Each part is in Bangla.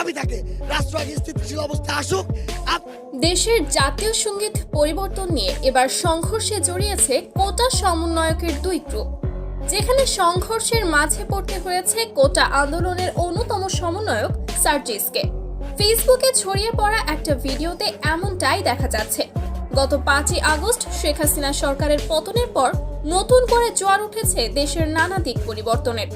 দাবি থাকে। স্থিতিশীল অবস্থা আসুক দেশের জাতীয় সংগীত পরিবর্তন নিয়ে এবার সংঘর্ষে জড়িয়েছে কোটা সমন্বয়কের দুই গ্রুপ। যেখানে সংঘর্ষের মাঝে পড়তে হয়েছে কোটা আন্দোলনের অন্যতম সমন্বয়ক সার্জিসকে। ফেসবুকে ছড়িয়ে পড়া একটা ভিডিওতে এমনটাই দেখা যাচ্ছে। গত পাঁচই আগস্ট শেখ হাসিনা সরকারের পতনের পর নতুন করে জোয়ার উঠেছে দেশের নানা দিক পরিবর্তনের।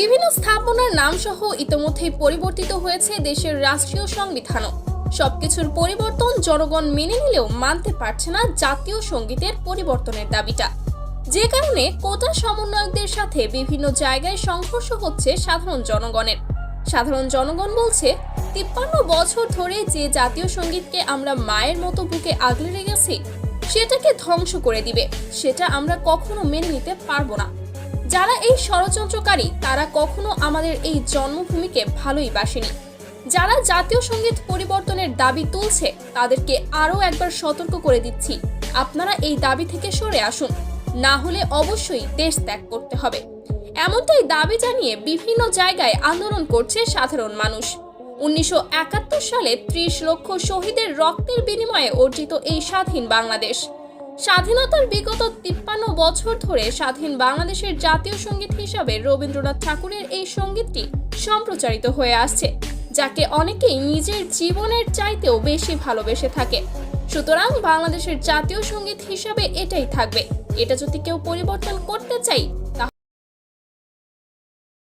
বিভিন্ন স্থাপনার নাম সহ ইতোমধ্যেই পরিবর্তিত হয়েছে দেশের রাষ্ট্রীয় সংবিধানও। সবকিছুর পরিবর্তন জনগণ মেনে নিলেও মানতে পারছে না জাতীয় সঙ্গীতের পরিবর্তনের দাবিটা। যে কারণে কোটা সমন্বয়কদের সাথে বিভিন্ন জায়গায় সংঘর্ষ হচ্ছে সাধারণ জনগণের। সাধারণ জনগণ বলছে, তিপ্পান্ন বছর ধরে যে জাতীয় সঙ্গীতকে আমরা মায়ের মতো বুকে আগলে রেখেছি, সেটাকে ধ্বংস করে দিবে। সেটা আমরা কখনো মেনে নিতে পারব না। যারা এই ষড়যন্ত্রকারী, তারা কখনো আমাদের এই জন্মভূমিকে ভালোই বাসেনি। যারা জাতীয় সংগীত পরিবর্তনের দাবি তুলছে, তাদেরকে আরও একবার সতর্ক করে দিচ্ছি। আপনারা এই দাবি থেকে সরে আসুন। না হলে অবশ্যই দেশ ত্যাগ করতে হবে। এমনটাই দাবি জানিয়ে বিভিন্ন জায়গায় আন্দোলন করছে সাধারণ মানুষ। উনিশশো একাত্তর সালে ত্রিশ লক্ষ শহীদের রক্তের বিনিময়ে অর্জিত এই স্বাধীন বাংলাদেশ। স্বাধীনতার বিগত বছর ধরে স্বাধীন বাংলাদেশের জাতীয় সংগীত হিসাবে রবীন্দ্রনাথ ঠাকুরের এই সঙ্গীতটি সম্প্রচারিত হয়ে আসছে, যাকে অনেকেই নিজের জীবনের চাইতেও বেশি ভালোবেসে থাকে। সুতরাং বাংলাদেশের জাতীয় সংগীত হিসাবে এটাই থাকবে। এটা যদি কেউ পরিবর্তন করতে চাই